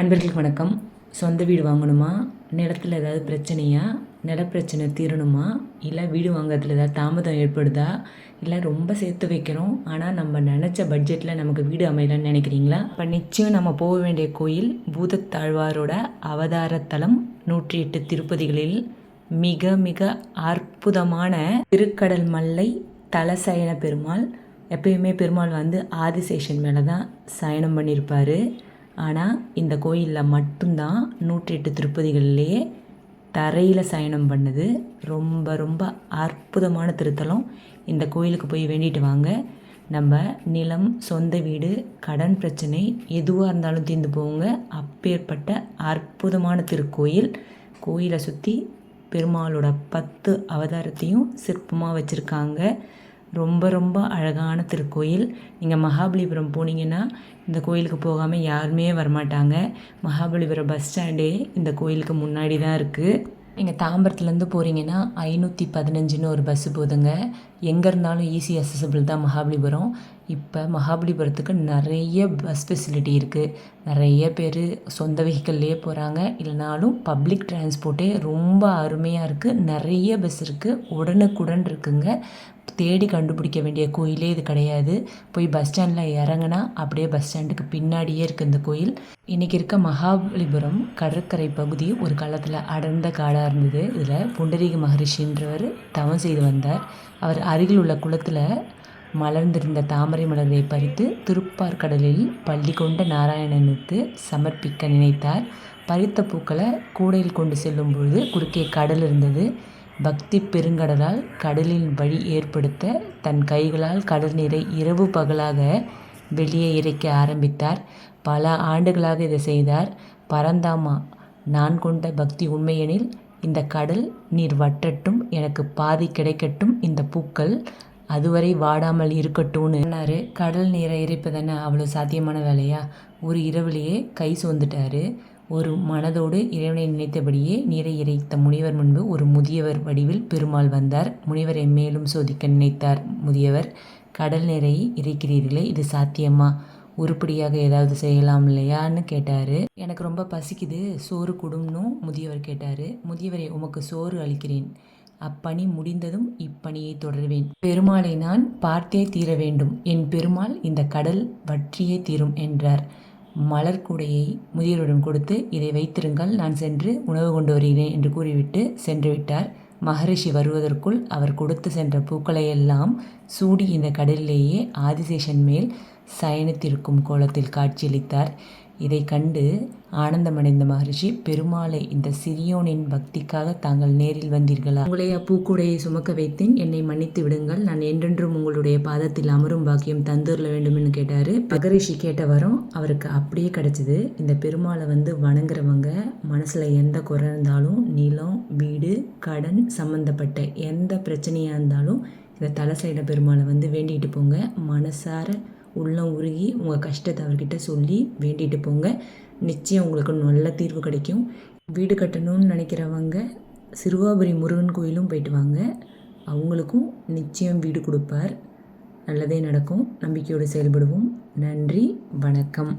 அன்பர்களுக்கு வணக்கம். சொந்த வீடு வாங்கணுமா? நிலத்தில் ஏதாவது பிரச்சனையா? நிலப்பிரச்சனை தீரணுமா? இல்லை வீடு வாங்குறதுல ஏதாவது தாமதம் ஏற்படுதா? இல்லை ரொம்ப சேர்த்து வைக்கிறோம் ஆனால் நம்ம நினச்ச பட்ஜெட்டில் நமக்கு வீடு அமையலன்னு நினைக்கிறீங்களா? இப்போ நிச்சயம் நம்ம போக வேண்டிய கோயில் பூதத்தாழ்வாரோட அவதாரத்தலம் நூற்றி எட்டு திருப்பதிகளில் மிக மிக அற்புதமான திருக்கடல் மல்லை தலசயன பெருமாள். எப்பயுமே பெருமாள் வந்து ஆதிசேஷன் மேலே தான் சயனம் பண்ணியிருப்பார் ஆனால் இந்த கோயிலில் மட்டும்தான் நூற்றி எட்டு திருப்பதிகள்லேயே தரையில் சயனம் பண்ணுது. ரொம்ப ரொம்ப அற்புதமான திருத்தலம். இந்த கோயிலுக்கு போய் வேண்டிட்டு வாங்க. நம்ம நிலம் சொந்த வீடு கடன் பிரச்சனை எதுவாக இருந்தாலும் தீர்ந்து போங்க. அப்பேற்பட்ட அற்புதமான திருக்கோயில். கோயிலை சுற்றி பெருமாளோட பத்து அவதாரத்தையும் சிற்பமாக வச்சுருக்காங்க. ரொம்ப ரொம்ப அழகான திருக்கோயில். நீங்கள் மகாபலிபுரம் போனீங்கன்னா இந்த கோயிலுக்கு போகாமல் யாருமே வரமாட்டாங்க. மகாபலிபுரம் பஸ் ஸ்டாண்டே இந்த கோயிலுக்கு முன்னாடி தான் இருக்குது நீங்கள் தாம்பரத்துலேருந்து போகிறீங்கன்னா ஐநூற்றி பதினஞ்சுன்னு ஒரு பஸ்ஸு போதுங்க. எங்கே இருந்தாலும் ஈஸி அசசபிள் தான் மகாபலிபுரம். இப்போ மகாபலிபுரத்துக்கு நிறைய பஸ் ஃபெசிலிட்டி இருக்குது நிறைய பேர் சொந்த வெஹிக்கல்லையே போகிறாங்க இல்லைனாலும் பப்ளிக் டிரான்ஸ்போர்ட்டே ரொம்ப அருமையாக இருக்குது நிறைய பஸ் இருக்குது உடனுக்குடன் இருக்குங்க. தேடி கண்டுபிடிக்க வேண்டிய கோயிலே இது கிடையாது. போய் பஸ் ஸ்டாண்டில் இறங்குனா அப்படியே பஸ் ஸ்டாண்டுக்கு பின்னாடியே இருக்குது இந்த கோயில். இன்றைக்கி இருக்க மகாபலிபுரம் கடற்கரை பகுதி ஒரு காலத்தில் அடர்ந்த காடாக இருந்தது. இதில் புண்டரீக மகரிஷின்றவர் தவம் செய்து வந்தார். அவர் அருகில் உள்ள குளத்தில் மலர்ந்திருந்த தாமரை மலரை பறித்து திருப்பார் கடலில் பள்ளி கொண்ட நாராயணனுக்கு சமர்ப்பிக்க நினைத்தார். பறித்த பூக்களை கூடையில் கொண்டு செல்லும் பொழுது குறுக்கே கடல் இருந்தது. பக்தி பெருங்கடலால் கடலின் வழி ஏற்படுத்த தன் கைகளால் கடல் நீரை இரவு பகலாக வெளியே இறைக்க ஆரம்பித்தார். பல ஆண்டுகளாக இதை செய்தார். பரந்தாமா நான் கொண்ட பக்தி உண்மையெனில் இந்த கடல் நீர் வற்றட்டும் எனக்கு பாதி கிடைக்கட்டும் இந்த பூக்கள் அதுவரை வாடாமல் இருக்கட்டும்னு கடல் நீரை இறைப்பதானே அவ்வளோ சாத்தியமான வேலையா? ஒரு இரவுலேயே கை சோர்ந்துட்டாரு. ஒரு மனதோடு இறைவனை நினைத்தபடியே நீரை இறைத்த முனிவர் முன்பு ஒரு முதியவர் வடிவில் பெருமாள் வந்தார். முனிவரை மேலும் சோதிக்க நினைத்தார் முதியவர். கடல் நீரை இறைக்கிறீர்களே இது சாத்தியமா? உருப்படியாக ஏதாவது செய்யலாம் இல்லையான்னு கேட்டார். எனக்கு ரொம்ப பசிக்குது சோறு கொடும்னும் முதியவர் கேட்டார். முதியவரை உமக்கு சோறு அளிக்கிறேன். அப்பணி முடிந்ததும் இப்பணியை தொடர்வேன். பெருமாளை நான் பார்த்தே தீர வேண்டும். என் பெருமாள் இந்த கடல் வற்றியே தீரும் என்றார். மலர் கூடையை முதியவரிடம் கொடுத்து இதை வைத்திருங்கள். நான் சென்று உணவு கொண்டு வருகிறேன் என்று கூறிவிட்டு சென்று விட்டார் மகரிஷி வருவதற்குள் அவர் கொடுத்து சென்ற பூக்களையெல்லாம் சூடி இந்த கடலிலேயே ஆதிசேஷன் மேல் சயனித்திருக்கும் கோலத்தில் காட்சியளித்தார். இதை கண்டு ஆனந்தமடைந்த மகரிஷி பெருமாளை இந்த சிறியோனின் பக்திக்காக தாங்கள் நேரில் வந்தீர்களா? உங்களை அப்பூக்குடையை சுமக்க வைத்தேன். என்னை மன்னித்து விடுங்கள். நான் என்றென்றும் உங்களுடைய பாதத்தில் அமரும் பாக்கியம் தந்துரல வேண்டும்னு கேட்டார். மகரிஷி கேட்ட வரம் அவருக்கு அப்படியே கிடச்சிது. இந்த பெருமாளை வந்து வணங்குறவங்க மனசில் எந்த குறை இருந்தாலும் நிலம் வீடு கடன் சம்மந்தப்பட்ட எந்த பிரச்சனையாக இருந்தாலும் இந்த தலை பெருமாளை வந்து வேண்டிகிட்டு போங்க. மனசார உள்ளம் உருகி உங்கள் கஷ்டத்தை அவர்கிட்ட சொல்லி வேண்டிட்டு போங்க. நிச்சயம் உங்களுக்கு நல்ல தீர்வு கிடைக்கும். வீடு கட்டணும்னு நினைக்கிறவங்க சிறுவாபுரி முருகன் கோயிலும் போயிட்டு வாங்க. அவங்களுக்கும் நிச்சயம் வீடு கொடுப்பார். நல்லதே நடக்கும். நம்பிக்கையோடு செயல்படுவோம். நன்றி வணக்கம்.